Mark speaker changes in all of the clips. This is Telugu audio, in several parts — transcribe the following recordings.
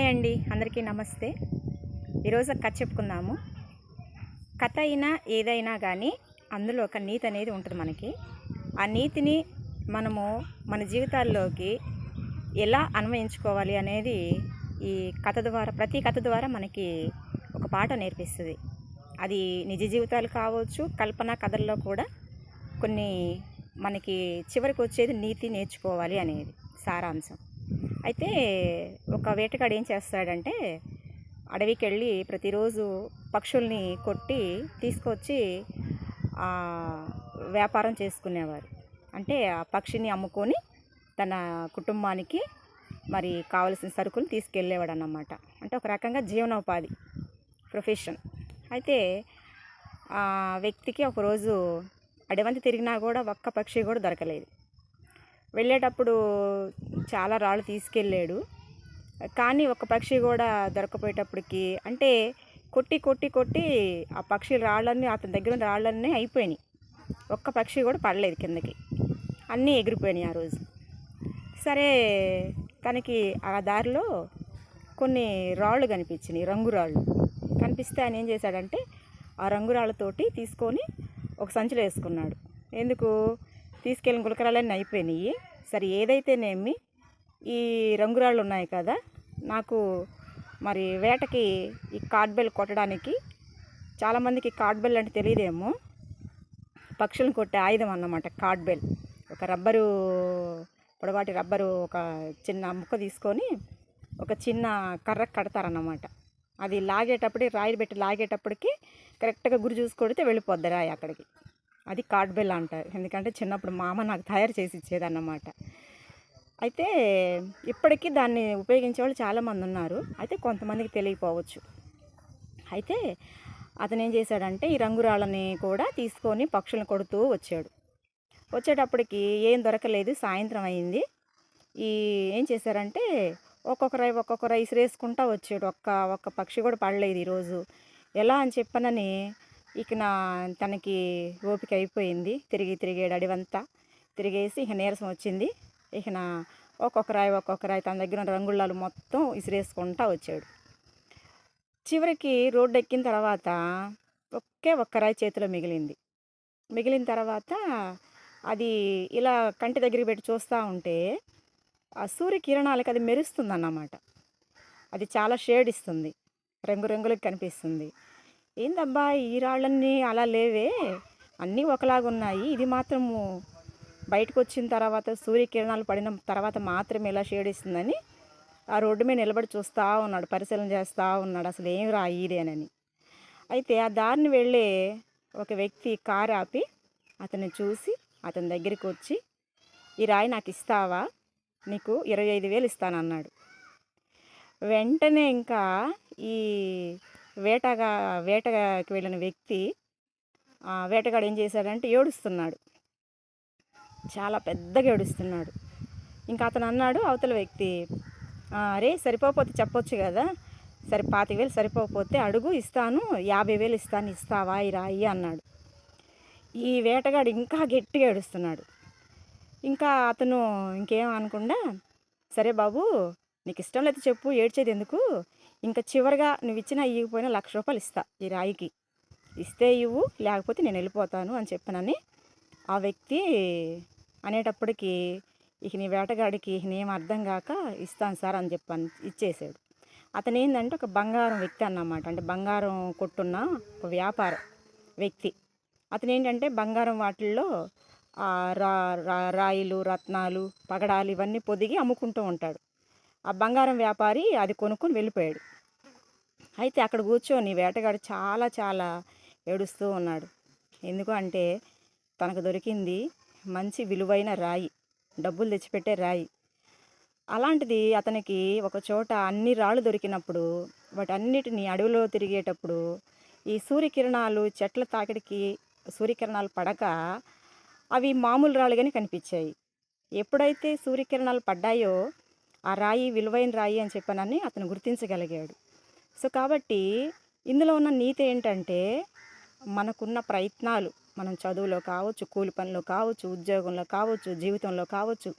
Speaker 1: హాయ్ అండి అందరికీ నమస్తే. ఈరోజు కథ చెప్పుకుందాము. కథ అయినా ఏదైనా కానీ అందులో ఒక నీతి అనేది ఉంటుంది మనకి. ఆ నీతిని మనము మన జీవితాల్లోకి ఎలా అన్వయించుకోవాలి అనేది ఈ కథ ద్వారా ప్రతి కథ ద్వారా మనకి ఒక పాట నేర్పిస్తుంది. అది నిజ జీవితాలు కావచ్చు కల్పన కథల్లో కూడా కొన్ని మనకి చివరికి వచ్చేది నీతి నేర్చుకోవాలి అనేది సారాంశం. అయితే ఒక వేటగాడు ఏం చేస్తాడంటే అడవికి వెళ్ళి ప్రతిరోజు పక్షుల్ని కొట్టి తీసుకొచ్చి వ్యాపారం చేసుకునేవారు. అంటే ఆ పక్షిని అమ్ముకొని తన కుటుంబానికి మరి కావలసిన సరుకులు తీసుకెళ్ళేవాడు అన్నమాట అంటే ఒక రకంగా జీవనోపాధి ప్రొఫెషన్. అయితే ఆ వ్యక్తికి ఒకరోజు అడవంతి తిరిగినా కూడా ఒక్క పక్షి కూడా దొరకలేదు. వెళ్ళేటప్పుడు చాలా రాళ్ళు తీసుకెళ్ళాడు. కానీ ఒక పక్షి కూడా దొరకపోయేటప్పటికి అంటే కొట్టి కొట్టి కొట్టి ఆ పక్షి రాళ్ళన్నీ అతని దగ్గర ఉన్న రాళ్ళన్నీ అయిపోయినాయి. ఒక్క పక్షి కూడా పడలేదు కిందకి. అన్నీ ఎగిరిపోయినాయి ఆ రోజు. సరే తనకి ఆ దారిలో కొన్ని రాళ్ళు కనిపించినాయి రంగురాళ్ళు కనిపిస్తే ఆయన ఏం చేశాడంటే ఆ రంగురాళ్ళతోటి తీసుకొని ఒక సంచిలో వేసుకున్నాడు. ఎందుకు? తీసుకెళ్ళిన గులకరాలన్నీ అయిపోయినాయి. సరే ఏదైతేనేమి ఈ రంగురాళ్ళు ఉన్నాయి కదా నాకు మరి వేటకి ఈ కార్డ్ బెల్ కొట్టడానికి చాలామందికి కార్డ్ బెల్ అంటే తెలియదేమో. పక్షులను కొట్టే ఆయుధం అన్నమాట కాడ్బెల్ ఒక రబ్బరు పొడవాటి రబ్బరు ఒక చిన్న ముక్క తీసుకొని ఒక చిన్న కర్ర కడతారన్నమాట. అది లాగేటప్పుడు రాయి పెట్టి లాగేటప్పటికి కరెక్ట్గా గురి చూసి కొడితే వెళ్ళిపోద్ది రాయి అక్కడికి. అది కార్డ్ బెల్ అంటారు ఎందుకంటే చిన్నప్పుడు మా అమ్మ నాకు తయారు చేసి ఇచ్చేదన్నమాట. అయితే ఇప్పటికీ దాన్ని ఉపయోగించే వాళ్ళు చాలామంది ఉన్నారు. అయితే కొంతమందికి తెలియకపోవచ్చు. అయితే అతను ఏం చేశాడంటే ఈ రంగురాళ్ళని కూడా తీసుకొని పక్షులను కొడుతూ వచ్చాడు. వచ్చేటప్పటికి ఏం దొరకలేదు. సాయంత్రం అయింది. ఈ ఏం చేశారంటే ఒక్కొక్క రై ఒక్కొక్క ఇసిరేసుకుంటా వచ్చాడు. ఒక్క ఒక్క పక్షి కూడా పడలేదు ఈరోజు. ఎలా అని చెప్పనని ఇక నా తనకి ఓపిక అయిపోయింది. తిరిగి తిరిగాడు అడివంతా తిరిగేసి ఇక నీరసం వచ్చింది. ఇక నా ఒక్కొక్క రాయి ఒక్కొక్క రాయి తన దగ్గర రంగుళ్ళాలు మొత్తం ఇసిరేసుకుంటా వచ్చాడు. చివరికి రోడ్డు ఎక్కిన తర్వాత ఒకే ఒక్క రాయి చేతిలో మిగిలింది. మిగిలిన తర్వాత అది ఇలా కంటి దగ్గరికి పెట్టి చూస్తూ ఉంటే ఆ సూర్యకిరణాలకి అది మెరుస్తుంది అన్నమాట అది చాలా షేడ్ ఇస్తుంది. రంగురంగులకి కనిపిస్తుంది. ఏందబ్బా ఈ రాళ్ళన్నీ అలా లేవే. అన్నీ ఒకలాగా ఉన్నాయి. ఇది మాత్రము బయటకు వచ్చిన తర్వాత సూర్యకిరణాలు పడిన తర్వాత మాత్రమే ఇలా షేడ్ ఇస్తుందని ఆ రోడ్డు మీద నిలబడి చూస్తూ ఉన్నాడు పరిశీలన చేస్తూ ఉన్నాడు. అసలు ఏం రా ఇదేనని అయితే ఆ దారిని వెళ్ళే ఒక వ్యక్తి కారు ఆపి అతన్ని చూసి అతని దగ్గరికి వచ్చి ఈ రాయి నాకు ఇస్తావా? నీకు ఇరవై ఐదు వేలు ఇస్తానన్నాడు. వెంటనే ఇంకా ఈ వేటగా వేటకి వెళ్ళిన వ్యక్తి వేటగాడు ఏం చేశాడంటే ఏడుస్తున్నాడు. చాలా పెద్దగా ఏడుస్తున్నాడు. ఇంకా అతను అన్నాడు అవతల వ్యక్తి అరే సరిపోకపోతే చెప్పొచ్చు కదా. సరే పాతిక వేలు సరిపోకపోతే అడుగు ఇస్తాను. యాభై వేలు ఇస్తాను ఇస్తావా? ఈ రాయి అన్నాడు. ఈ వేటగాడు ఇంకా గట్టిగా ఏడుస్తున్నాడు. ఇంకా అతను ఇంకేం అనకుండా సరే బాబు నీకు ఇష్టం లేదు చెప్పు ఏడ్చేది ఎందుకు? ఇంకా చివరిగా నువ్వు ఇచ్చిన ఇవ్వకపోయినా లక్ష రూపాయలు ఇస్తా ఈ రాయికి. ఇస్తే ఇవ్వు లేకపోతే నేను వెళ్ళిపోతాను అని చెప్పానని ఆ వ్యక్తి అనేటప్పటికి ఇక నీ వేటగాడికి ఇక అర్థం కాక ఇస్తాను సార్ అని చెప్పాను ఇచ్చేసాడు. అతను ఏంటంటే ఒక బంగారం వ్యక్తి అన్నమాట. అంటే బంగారం కొట్టున్న ఒక వ్యాపార వ్యక్తి. అతను ఏంటంటే బంగారం వాటిల్లో రా- రాయిలు రత్నాలు పగడాలు ఇవన్నీ పొదిగి అమ్ముకుంటూ ఉంటాడు. ఆ బంగారం వ్యాపారి అది కొనుక్కొని వెళ్ళిపోయాడు. అయితే అక్కడ కూర్చొని వేటగాడు చాలా చాలా ఏడుస్తూ ఉన్నాడు. ఎందుకు అంటే తనకు దొరికింది మంచి విలువైన రాయి డబ్బులు తెచ్చిపెట్టే రాయి. అలాంటిది అతనికి ఒక చోట అన్ని రాళ్ళు దొరికినప్పుడు వాటన్నిటిని అడవిలో తిరిగేటప్పుడు ఈ సూర్యకిరణాలు చెట్ల తాకిడికి సూర్యకిరణాలు పడక అవి మామూలు రాళ్ళుగానే కనిపించాయి. ఎప్పుడైతే సూర్యకిరణాలు పడ్డాయో ఆ రాయి విలువైన రాయి అని చెప్పనని అతను గుర్తించగలిగాడు. సో కాబట్టి ఇందులో ఉన్న నీతి ఏంటంటే మనకున్న ప్రయత్నాలు మనం చదువులో కావచ్చు కూలి పనిలో కావచ్చు ఉద్యోగంలో కావచ్చు జీవితంలో కావచ్చు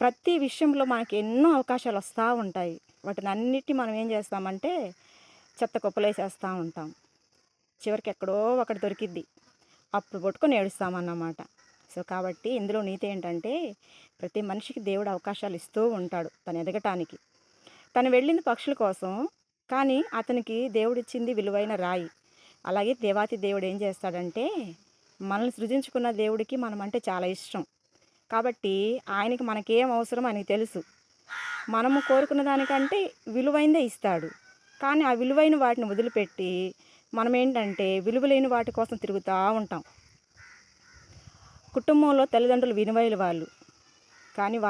Speaker 1: ప్రతి విషయంలో మనకి ఎన్నో అవకాశాలు వస్తూ ఉంటాయి. వాటిని అన్నిటి మనం ఏం చేస్తామంటే చెత్త కుప్పలేసేస్తూ ఉంటాం. చివరికి ఎక్కడో ఒకటి దొరికిద్ది. అప్పుడు పట్టుకొని ఏడుస్తామన్నమాట. సో కాబట్టి ఇందులో నీతి ఏంటంటే ప్రతి మనిషికి దేవుడు అవకాశాలు ఇస్తూ ఉంటాడు తను ఎదగటానికి. తను వెళ్ళింది పక్షుల కోసం కానీ అతనికి దేవుడిచ్చింది విలువైన రాయి. అలాగే దేవాతి దేవుడు ఏం చేస్తాడంటే మనల్ని సృజించుకున్న దేవుడికి మనం అంటే చాలా ఇష్టం. కాబట్టి ఆయనకి మనకేం అవసరం ఆయనకి తెలుసు. మనము కోరుకున్న దానికంటే విలువైందే ఇస్తాడు. కానీ ఆ విలువైన వాటిని వదిలిపెట్టి మనం ఏంటంటే విలువలేని వాటి కోసం తిరుగుతూ ఉంటాం. కుటుంబంలో తల్లిదండ్రులు విలువైన వాళ్ళు. కానీ వాళ్ళ